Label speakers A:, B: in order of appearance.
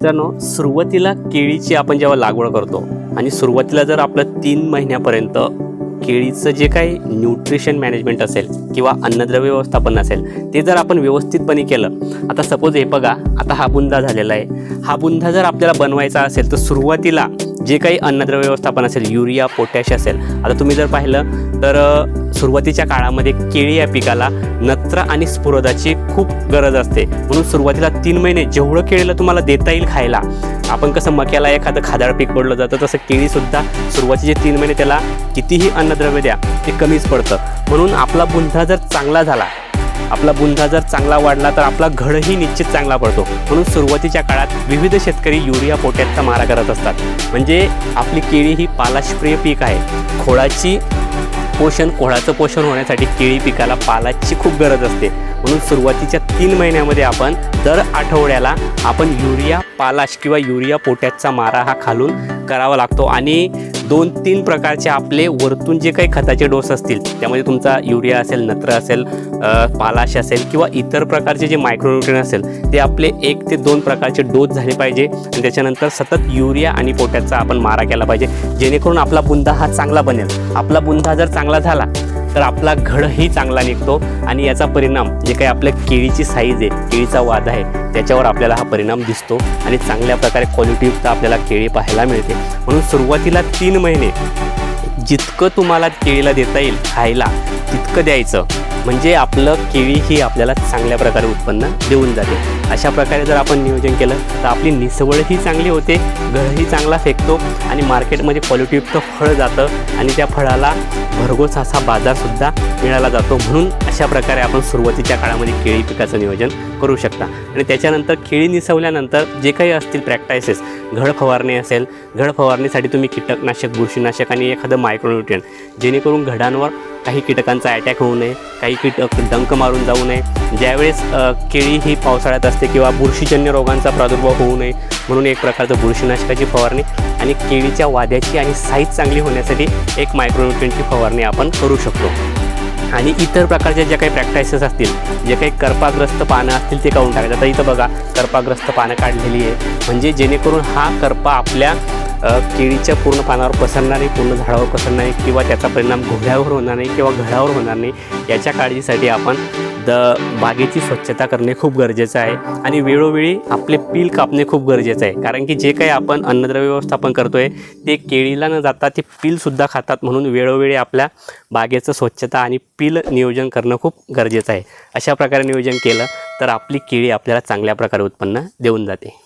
A: मित्रांनो सुरुवातीला केळीची आपण जेव्हा लागवड करतो आणि सुरुवातीला जर आपलं तीन महिन्यापर्यंत केळीचं जे काही न्यूट्रिशन मॅनेजमेंट असेल किंवा अन्नद्रव्य व्यवस्थापन असेल ते जर आपण व्यवस्थितपणे केलं आता सपोज हे बघा आता हा बुंदा झालेला आहे. हा बुंदा जर आपल्याला बनवायचा असेल तर सुरुवातीला जे काही अन्नद्रव्य व्यवस्थापन असेल युरिया पोटॅश असेल आता तुम्ही जर पाहिलं तर सुरुवातीच्या काळामध्ये केळी या पिकाला नत्र आणि स्फुरदाची खूप गरज असते. म्हणून सुरुवातीला तीन महिने जेवढं केळीला तुम्हाला देता येईल खायला आपण कसं मक्याला एखादं खादाळ पीक पडलं जातं तसं केळीसुद्धा सुरुवातीचे तीन महिने त्याला कितीही अन्नद्रव्य द्या ते कमीच पडतं. म्हणून आपला बुंधा जर चांगला झाला आपला बुंधा जर चांगला वाढला तर आपला घडही निश्चित चांगला पडतो. म्हणून सुरुवातीच्या काळात विविध शेतकरी युरिया पोटॅशचा मारा करत असतात. म्हणजे आपली केळी ही पालाशप्रिय पीक आहे. खोळाची पोषण कोळाचं पोषण होण्यासाठी केळी पिकाला पालाची खूप गरज असते. म्हणून सुरुवातीच्या तीन महिन्यामध्ये आपण दर आठवड्याला आपण युरिया पालाश किंवा युरिया पोटॅशचा मारा हा खालून करावा लागतो. आणि दोन तीन प्रकारचे आपले वरतून जे काही खताचे डोस असतील त्यामध्ये तुमचा युरिया असेल नत्र असेल पालाश असेल किंवा इतर प्रकारचे जे मायक्रोन्युट्रिन असेल ते आपले एक ते दोन प्रकारचे डोस झाले पाहिजे. आणि त्याच्यानंतर सतत युरिया आणि पोटॅशचा आपण मारा केला पाहिजे. जेणेकरून आपला बुंदा हा चांगला बनेल. आपला बुंदा जर चांगला झाला तर आपला घडही चांगला निघतो आणि याचा परिणाम जे काही आपल्या केळीची साईज आहे केळीचा वाद आहे त्याच्यावर आपल्याला हा परिणाम दिसतो आणि चांगल्या प्रकारे क्वालिटीयुक्त आपल्याला केळी पाहायला मिळते. म्हणून सुरुवातीला तीन महिने जितकं तुम्हाला केळीला देता येईल खायला तितकं द्यायचं. म्हणजे आपलं केळी ही आपल्याला चांगल्या प्रकारे उत्पन्न देऊन जाते. अशा प्रकारे जर आपण नियोजन केलं तर आपली निसवळही चांगली होते घरही चांगला फेकतो आणि मार्केटमध्ये क्वालिटीयुक्त फळ जातं आणि त्या फळाला भरघोस असा बाजारसुद्धा मिळाला जातो. म्हणून अशा प्रकारे आपण सुरुवातीच्या काळामध्ये केळी पिकाचं नियोजन करू शकता. आणि त्याच्यानंतर केळी निसवल्यानंतर जे काही असतील प्रॅक्टायसेस घड फवारणी असेल घड फवारणीसाठी तुम्ही कीटकनाशक बुरशीनाशक आणि एखादं मायक्रोन्युट्रियन जेणेकरून घडांवर काही कीटकांचा अटॅक होऊ नये काही कीटक डंक मारून जाऊ नये. ज्यावेळेस केळी ही पावसाळ्यात असते किंवा बुरशीजन्य रोगांचा प्रादुर्भाव होऊ नये म्हणून एक प्रकारचं बुरशीनाशकाची फवारणी आणि केळीच्या वाद्याची आणि साईज चांगली होण्यासाठी एक मायक्रोन्युट्रियनची फवारणी आपण करू शकतो. आणि इतर प्रकारच्या ज्या काही प्रॅक्टायसेस असतील जे काही करपाग्रस्त पानं असतील ते काढून टाकायचं. आता इथं बघा करपाग्रस्त पानं काढलेली आहे. म्हणजे जेणेकरून हा करपा आपल्या केळीच्या पूर्ण पानावर पसरणार नाही पूर्ण झाडावर पसरणार नाही किंवा त्याचा परिणाम घोड्यावर होणार नाही किंवा घडावर होणार नाही याच्या काळजीसाठी आपण द बागेची स्वच्छता करणे खूप गरजेचं आहे. आणि वेळोवेळी आपले पील कापणे खूप गरजेचं आहे. कारण की जे काही आपण अन्नद्रव्य व्यवस्थापन करतो आहे ते केळीला न जाता ते पीलसुद्धा खातात म्हणून वेळोवेळी आपल्या बागेचं स्वच्छता आणि पील नियोजन करणं खूप गरजेचं आहे. अशा प्रकारे नियोजन केलं तर आपली केळी आपल्याला चांगल्या प्रकारे उत्पन्न देऊन जाते.